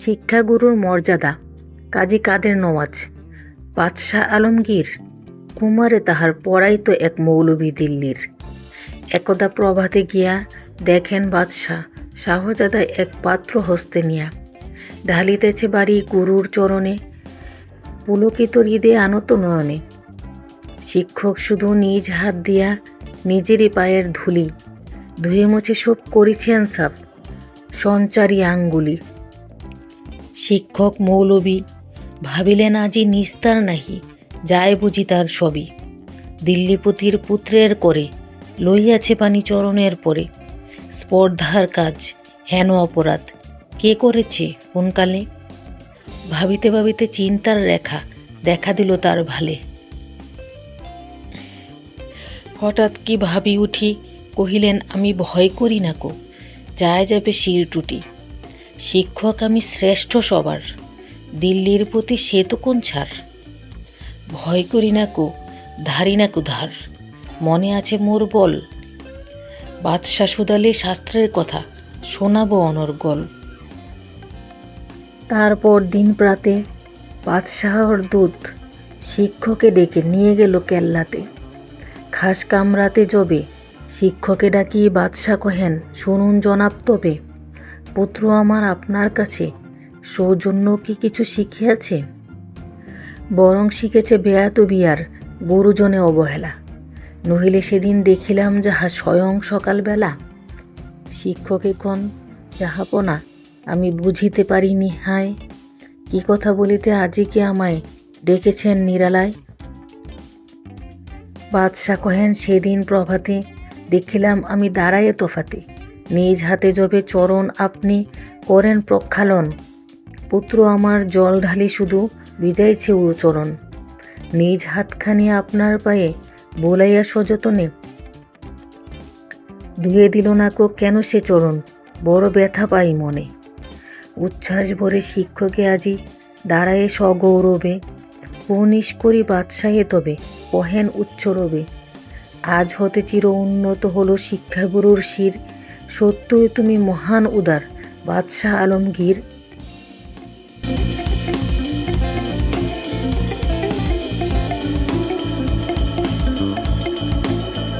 শিক্ষাগুরুর মর্যাদা, কাজী কাদের নওয়াজ। বাদশাহ আলমগীর, কুমারে তাহার পড়াইতো এক মৌলবী দিল্লির। একদা প্রভাতে গিয়া দেখেন বাদশাহ, শাহজাদা এক পাত্র হস্তে নিয়া। ঢালিতেছে বাড়ি গুরুর চরণে, পুলকিত হৃদে আনত নয়নে। শিক্ষক শুধু নিজ হাত দিয়া নিজেরই পায়ের ধুলি, ধুয়ে মুছে সব করিছেন সাফ, সঞ্চারী আঙ্গুলি। শিক্ষক মৌলবী ভাবিলেন আজি নিস্তার নাহি, যায় বুঝি তার সবই দিল্লিপতির পুত্রের করে, লইয়াছে পানি চরণের পরে। স্পর্ধার কাজ, হেন অপরাধ, কে করেছে কোনকালে? ভাবিতে ভাবিতে চিন্তার রেখা দেখা দিল তার ভালে। হঠাৎ কি ভাবি উঠি, কহিলেন, আমি ভয় করি না কো, যায় যাবে শির টুটি। শিক্ষক আমি শ্রেষ্ঠ সবার। দিল্লির প্রতি সে তো কোন ছাড়। ভয় করি না কো, ধারি না কো ধার। মনে আছে মোর বল। বাদশা সুদালে শাস্ত্রের কথা, শোনাবো অনর্গল তারপর দিন প্রাতে বাদশাহর দূত শিক্ষকে ডেকে নিয়ে গেল কেল্লাতে। খাস কামরাতে জবে, শিক্ষকে ডাকি বাদশা কহেন, শুনুন জনাব তবে। পুত্র আমার আপনার কাছে, সৌজন্য কি কিছু শিখিয়াছে? বরং শিখেছে বেয়াত বিয়ার গুরুজনে অবহেলা। নহিলে সেদিন দেখিলাম যাহা স্বয়ং সকালবেলা। শিক্ষকে কন যাহাপনা আমি বুঝিতে পারিনি হায় কি কথা বলিতে আজি কি আমায় ডেকেছেন নিরালায়? বাদশাহ কহেন, সেদিন প্রভাতে দেখিলাম আমি দাঁড়ায়ে তোফাতে। নিজ হাতে যবে চরণ আপনি করেন প্রক্ষালন। পুত্র আমার জল ঢালি শুধু বিজাইছে ও চরণ নিজ হাতখানি আপনার পায়ে বোলাইয়া সযতনে। ধুয়ে দিল না কো কেন সে চরণ? বড় ব্যথা পাই মনে। উচ্ছ্বাস ভরে শিক্ষকে আজি দাঁড়ায়ে সগৌরবে। পনিশ করি বাদশাহে তবে কহেন উচ্চরবে আজ হতে চির উন্নত হলো শিক্ষাগুরুর শির। সত্যই তুমি মহান উদার বাদশাহ আলমগীর